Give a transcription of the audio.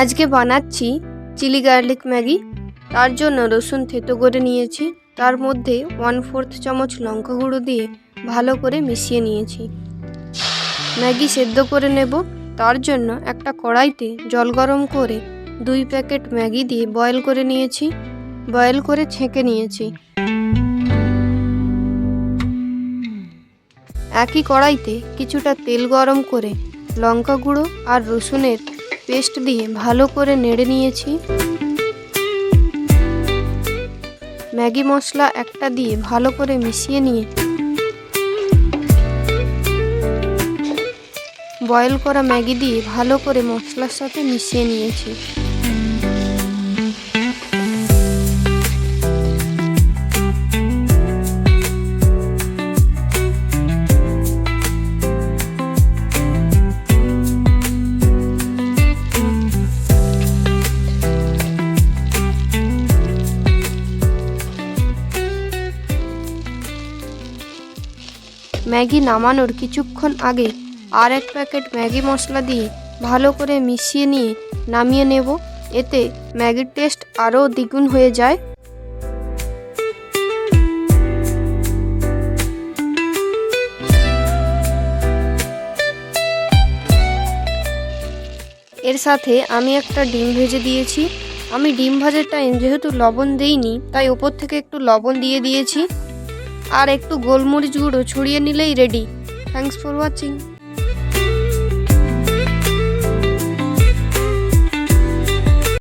আজকে বানাচ্ছি chilli garlic Maggi. তার জন্য রসুন থেতো করে নিয়েছি। তার মধ্যে ওয়ান ফোর্থ চামচ লঙ্কা গুঁড়ো দিয়ে ভালো করে মিশিয়ে নিয়েছি। ম্যাগি সেদ্ধ করে নেব। তার জন্য একটা কড়াইতে জল গরম করে দুই প্যাকেট ম্যাগি দিয়ে বয়েল করে নিয়েছি। বয়েল করে ছেঁকে নিয়েছি। একই কড়াইতে কিছুটা তেল গরম করে লঙ্কা গুঁড়ো আর রসুনের পেস্ট দিয়ে ভালো করে নেড়ে নিয়েছি। ম্যাগি মশলা একটা দিয়ে ভালো করে মিশিয়ে নিয়ে বয়েল করা ম্যাগি দিয়ে ভালো করে মশলার সাথে মিশিয়ে নিয়েছি। ম্যাগি নামানোর কিছুক্ষণ আগে আর এক প্যাকেট ম্যাগি মশলা দিয়ে ভালো করে মিশিয়ে নিয়ে নামিয়ে নেব। এতে ম্যাগির টেস্ট আরও দ্বিগুণ হয়ে যায়। এর সাথে আমি একটা ডিম ভেজে দিয়েছি। আমি ডিম ভাজাটা যেহেতু লবণ দেইনি, তাই ওপর থেকে একটু লবণ দিয়ে দিয়েছি। আর একটু গোলমরিচ গুঁড়ো ছড়িয়ে নিলেই রেডি থ্যাংকস ফর ওয়াচিং